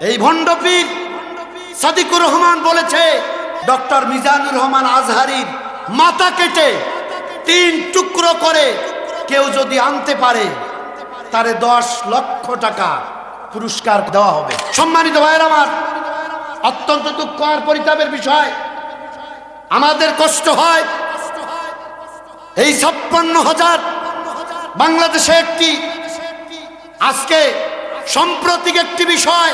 এই ভণ্ডপীর সাদিকুর রহমান বলেছে, ডক্টর মিজানুর রহমান আজহারির মাথা কেটে তিন টুকরো করে কেউ যদি আনতে পারে, তারে দশ লক্ষ টাকা পুরস্কার দেওয়া হবে। সম্মানিত ভাইয়ের আমার, অত্যন্ত দুঃখ আর পরিতাপের বিষয়। আমাদের কষ্ট হয়। এই ছাপ্পান্ন হাজার বাংলাদেশে একটি, আজকে সাম্প্রতিক একটি বিষয়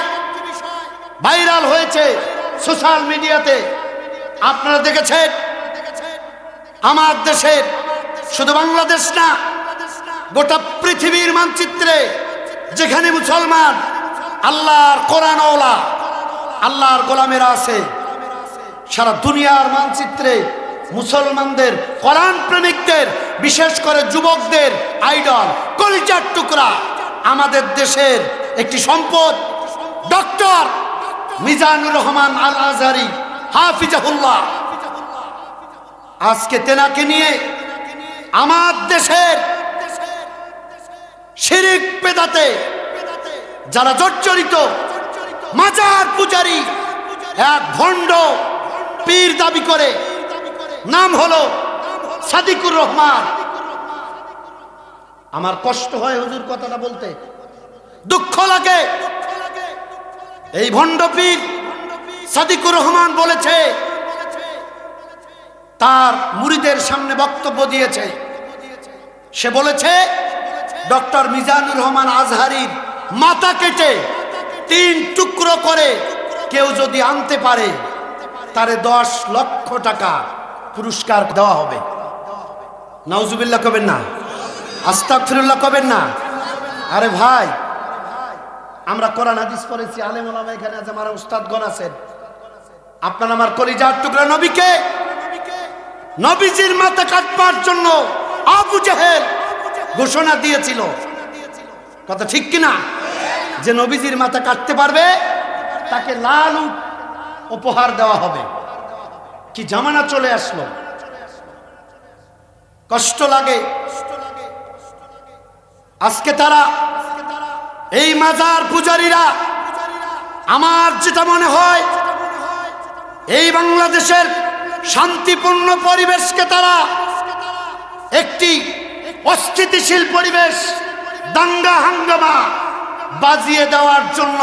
ভাইরাল হয়েছে সোশ্যাল মিডিয়াতে। আপনারা দেখেছেন? আমার দেশের শুধু বাংলাদেশ না, গোটা পৃথিবীর মানচিত্রে যেখানে মুসলমান আল্লাহর কোরআন ওলা, আল্লাহর গোলামেরা আছে, সারা দুনিয়ার মানচিত্রে মুসলমানদের কোরআন প্রেমিকদের বিশেষ করে যুবকদের, আইডল কলিচার টুকরা আমাদের দেশের একটি সম্পদ। ডক্টর মিজানুর রহমান আল আজহারি হাফিজাহুল্লাহ। আজকে তেনাকে নিয়ে আমার দেশের শিরিক পেদাতে যারা জর্জরিত মাজার পূজারি, এক ভণ্ড পীর দাবি করে, নাম হলো সাদিকুর রহমান। আমার কষ্ট হয় হুজুর কথাটা বলতে। দুঃখ লাগে এই ভণ্ড পীর সাদিকুর রহমান বলেছে, তার মুড়িদের সামনে বক্তব্য দিয়েছে। সে বলেছে, ডক্টর মিজানুর রহমান আজহারির মাথা কেটে তিন টুকরো করে কেউ যদি আনতে পারে, তারে দশ লক্ষ টাকা পুরস্কার দেওয়া হবে। নাউজুবিল্লাহ কবেন না? আস্তাক ফিরুল্লাহ কবেন না? আরে ভাই আমরা কোরআন হাদিস পড়েছি, আলেম ওলামা এখানে আছে, আমার উস্তাদগণ আছেন। আপনার আমার কলিজার টুকরা নবীকে, নবীজির মাথা কাটবার জন্য আবু জাহেল ঘোষণা দিয়েছিল। কথা ঠিক কিনা? যে নবীজির মাথা কাটতে পারবে, তাকে লাল উপহার দেওয়া হবে। কি জামানা চলে আসলো। কষ্ট লাগে। আজকে তারা এই মাজার পূজারীরা, আমার যেটা মনে হয়, এই বাংলাদেশের শান্তিপূর্ণ পরিবেশকে তারা একটি অস্থিতিশীল পরিবেশ, দাঙ্গা হাঙ্গামা বাজিয়ে দেওয়ার জন্য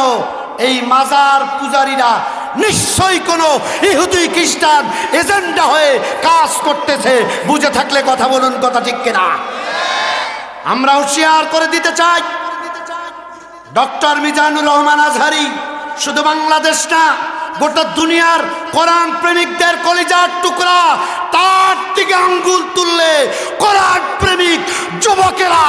এই মাজার পূজারীরা নিশ্চয়ই কোনো ইহুদি খ্রিস্টান এজেন্ডা হয়ে কাজ করতেছে। বুঝে থাকলে কথা বলুন, কথা ঠিক কিনা? আমরা হুঁশিয়ার করে দিতে চাই। ডক্টর মিজানুর রহমান আজহারি, শুধু বাংলাদেশ না, গোটা দুনিয়ার কোরআন প্রেমিকদের কলিজার টুকরা, তার দিকে আঙ্গুল তুললে কোরআন প্রেমিক যুবকেরা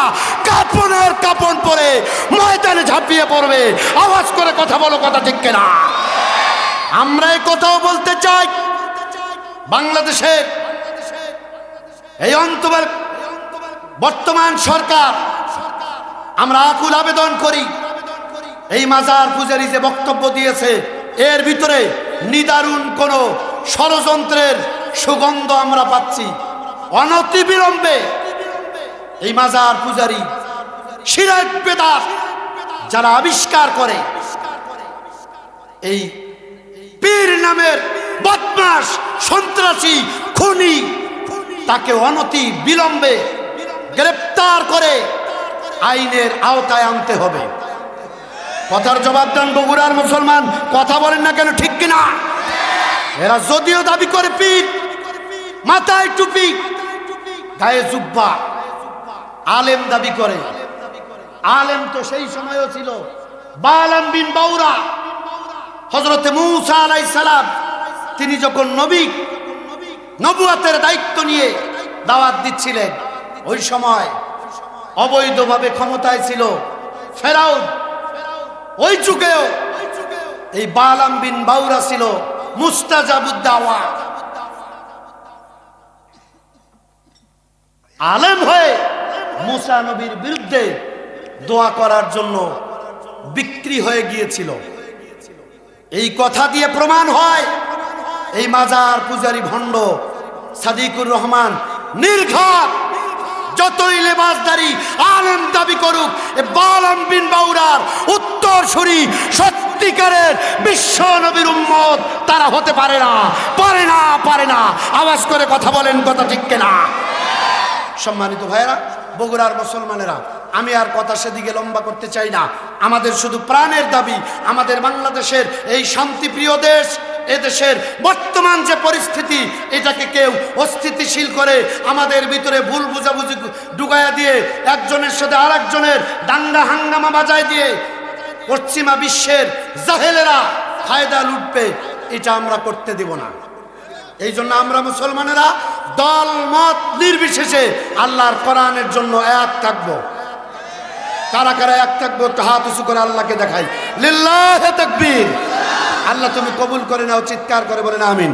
কাপনের কাপন পরে ময়দানে ঝাঁপিয়ে পড়বে। আওয়াজ করে কথা বলো, কথা ঠিক কেনা? আমরা এই কথাও বলতে চাই, বাংলাদেশের এই অন্তবার বর্তমান সরকার, আমরা আকুল আবেদন করি। এই মাজার পূজারী যে বক্তব্য দিয়েছে, এর ভিতরে নিদারুণ কোন ষড়যন্ত্রের সুগন্ধ আমরা পাচ্ছি। অনতি বিলম্বে এই মাজার পূজারী বেদার যারা আবিষ্কার করে, এই পীর নামের বদমাস সন্ত্রাসী খুনি তাকে অনতি বিলম্বে গ্রেপ্তার করে আইনের আওতায় আনতে হবে। কথার জবাব দেন বগুড়ার মুসলমান। কথা বলেন না কেন, ঠিক কিনা? এরা যদিও দাবি করে পিক মাথায় টুপি, গায়ে জুব্বা। আলেম দাবি করে। আলেম তো সেই সময়ও ছিল। বালাম বিন বাউরা। হজরতে মুসা আলাই সালাম, তিনি যখন নবী, নবুয়াতের দায়িত্ব নিয়ে দাওয়াত দিচ্ছিলেন, ওই সময় অবৈধভাবে ক্ষমতায় ছিল ফেরাউন। ওই যুগেও এই বালাম বিন বাউরা ছিল মুস্তাজাবুদ্দাওয়া। আলেম হয়ে মুসা নবীর বিরুদ্ধে দোয়া করার জন্য বিক্রি হয়ে গিয়েছিল। এই কথা দিয়ে প্রমাণ হয়, এই মাজার পূজারি ভণ্ড সাদিকুর রহমান নির্ঘাত যতই লেবাসদারি আলেম দাবি করুক বালাম বিন বাউরার উত্তর সুরি সত্য সত্যিকারের বিশ্ব নবীর উম্মত তারা হতে পারে না পারে না পারে না। আওয়াজ করে কথা বলেন, কথা ঠিক কিনা? সম্মানিত ভাইয়েরা, বগুড়ার মুসলমানেরা, আমি আর কথা সেদিকে লম্বা করতে চাই না। আমাদের শুধু প্রাণের দাবি, আমাদের বাংলাদেশের এই শান্তিপ্রিয় দেশ, এদেশের বর্তমান যে পরিস্থিতি, এটাকে কেউ অস্থিতিশীল করে আমাদের ভিতরে ভুল বুঝাবুঝি ডুগাইয়া দিয়ে একজনের সাথে আরেকজনের দাঙ্গা হাঙ্গামা বাজায় দিয়ে পশ্চিমা বিশ্বের জাহেলেরা ফায়দা লুটবে, এটা আমরা করতে দেব না। এই জন্য আমরা মুসলমানেরা দল, মত নির্বিশেষে আল্লাহর কোরআনের জন্য এক থাকব। কারা কারা এক থাকব হাত উঁচু করে আল্লাহকে দেখাই। লিল্লাহ তাকবীর। আল্লাহ তুমি কবুল করে নাও, চিৎকার করে বলে না আমিন।